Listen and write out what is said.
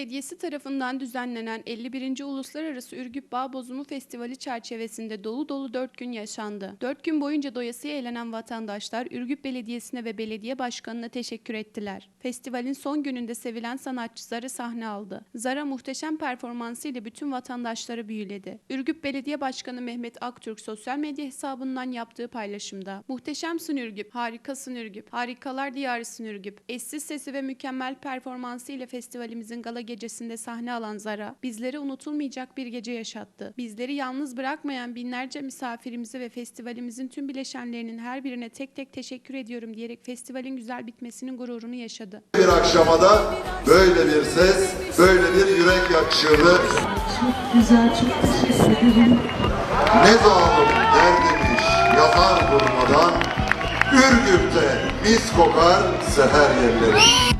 Belediyesi tarafından düzenlenen 51. Uluslararası Ürgüp Bağ Bozumu Festivali çerçevesinde dolu dolu 4 gün yaşandı. 4 gün boyunca doyasıya eğlenen vatandaşlar Ürgüp Belediyesi'ne ve belediye başkanına teşekkür ettiler. Festivalin son gününde sevilen sanatçı Zara sahne aldı. Zara muhteşem performansıyla bütün vatandaşları büyüledi. Ürgüp Belediye Başkanı Mehmet Aktürk sosyal medya hesabından yaptığı paylaşımda "Muhteşemsin Ürgüp, harikasın Ürgüp, harikalar diyarısın Ürgüp." Eşsiz sesi ve mükemmel performansı ile festivalimizin gala gecesinde sahne alan Zara, bizlere unutulmayacak bir gece yaşattı. Bizleri yalnız bırakmayan binlerce misafirimize ve festivalimizin tüm bileşenlerinin her birine tek tek teşekkür ediyorum diyerek festivalin güzel bitmesinin gururunu yaşadı. Bir akşama da böyle bir ses, böyle bir yürek yakışırdı. Çok güzel, çok teşekkür ederim. Ne zalim derdimiş yazar durmadan, Ürgüp'te mis kokar seher yerleri.